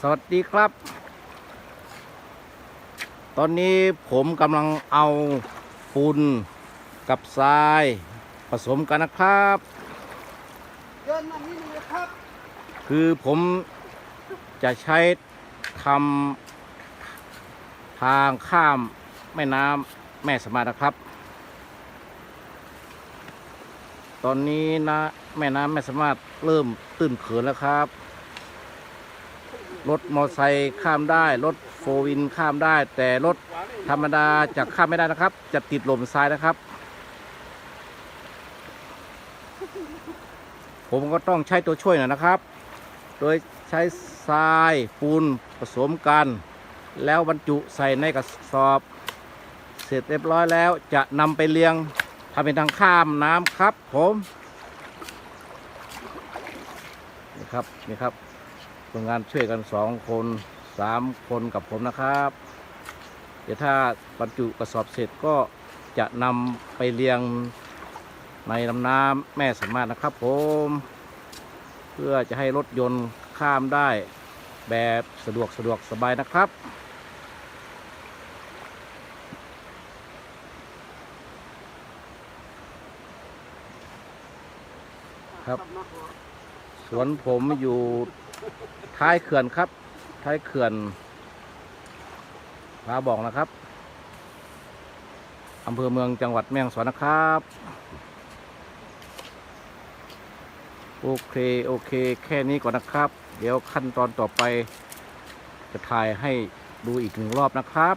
สวัสดีครับ ตอนนี้ผมกำลังเอาฝุ่นกับทรายผสมกันนะครับเดินมานิดนึงนะครับ คือผมจะใช้ทำทางข้ามแม่น้ำแม่สมานะครับ ตอนนี้นะแม่น้ำแม่สามารถเริ่มตื้นเขินแล้วครับ รถมอเตอร์ไซค์ข้ามได้ รถโฟร์วินข้ามได้ แต่รถธรรมดาจะข้ามไม่ได้นะครับ จะติดลมทรายนะครับ ผมก็ต้องใช้ตัวช่วยหน่อยนะครับ โดยใช้ทรายปูนผสมกัน แล้วบรรจุใส่ในกระสอบ เสร็จเรียบร้อยแล้วจะนำไปเลี้ยงทำเป็นทางข้ามน้ำครับ ผมนี่ครับนี่ครับ คนงานช่วยกันสองคนสามคนกับผมนะครับ เดี๋ยวถ้าบรรจุกระสอบเสร็จก็จะนำไปเลี้ยงในลำน้ำแม่สามารถนะครับผม เพื่อจะให้รถยนต์ข้ามได้แบบสะดวกสะดวกสบายนะครับครับ สวนผมอยู่ ท้ายเขื่อนครับ ท้ายเขื่อนพาบอกนะครับอำเภอเมืองจังหวัดแม่ฮ่องสอนนะครับโอเค โอเค แค่นี้ก่อนนะครับ เดี๋ยวขั้นตอนต่อไปจะถ่ายให้ดูอีกหนึ่งรอบนะครับ